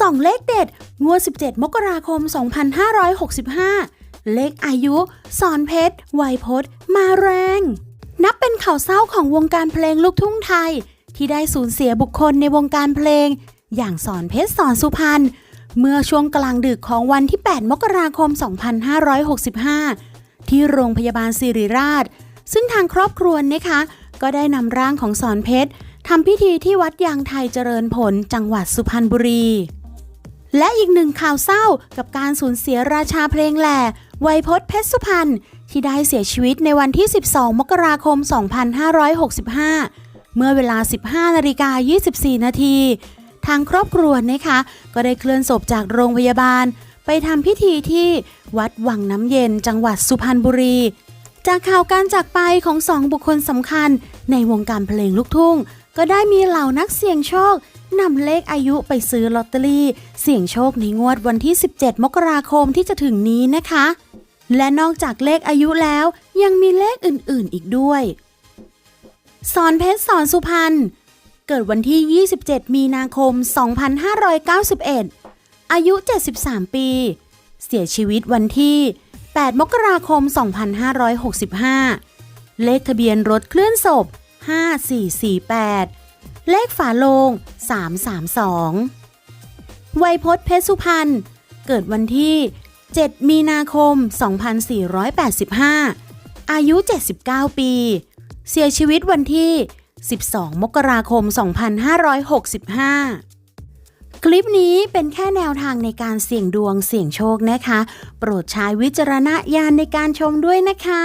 ส่องเลขเด็ด งวด 17 มกราคม 2565 เลขอายุ สอนเพชรไวยพจน์มาแรง นับเป็นข่าวเศร้าของวงการเพลงลูกทุ่งไทย ที่ได้สูญเสียบุคคลในวงการเพลง อย่างสอนเพชรสอนสุพรรณ เมื่อช่วงกลางดึกของวันที่ 8 มกราคม 2565 ที่โรงพยาบาลสิริราช ซึ่งทางครอบครัวนะคะ ก็ได้นำร่างของสอนเพชรทำพิธีที่วัดยางไทยเจริญผลจังหวัดสุพรรณบุรี และอีกหนึ่งข่าวเศร้ากับการสูญเสียราชาเพลงแหล่ไวยพจน์เพชรสุพรรณที่ได้เสียชีวิตในวันที่ 12 มกราคม 2565 เมื่อเวลา 15นาฬิกา24 นาทีทางครอบครัวนะคะ ก็ได้เคลื่อนศพจากโรงพยาบาล ไปทำพิธีที่วัดวังน้ำเย็นจังหวัดสุพรรณบุรี จากข่าวการจากไปของสองบุคคลสำคัญในวงการเพลงลูกทุ่งก็ได้มีเหล่านักเสี่ยงโชคนำเลขอายุไปซื้อลอตเตอรี่ เสี่ยงโชคในงวดวันที่ 17 มกราคมที่จะถึงนี้นะคะ และนอกจากเลขอายุแล้วยังมีเลขอื่นๆอีกด้วย สอนเพชรสอนสุพรรณเกิดวันที่ 27 มีนาคม 2591 อายุ 73 ปี เสียชีวิตวันที่ 8 มกราคม 2565 เลขทะเบียนรถเคลื่อนศพ 5448 เลขฝาโลง 332ไวยพจน์เพชรสุพรรณ เกิดวันที่ 7 มีนาคม 2485 อายุ 79 ปี เสียชีวิตวันที่ 12 มกราคม 2565คลิปนี้เป็นแค่แนวทางในการเสี่ยงดวงเสี่ยงโชคนะคะ โปรดใช้วิจารณญาณในการชมด้วยนะคะ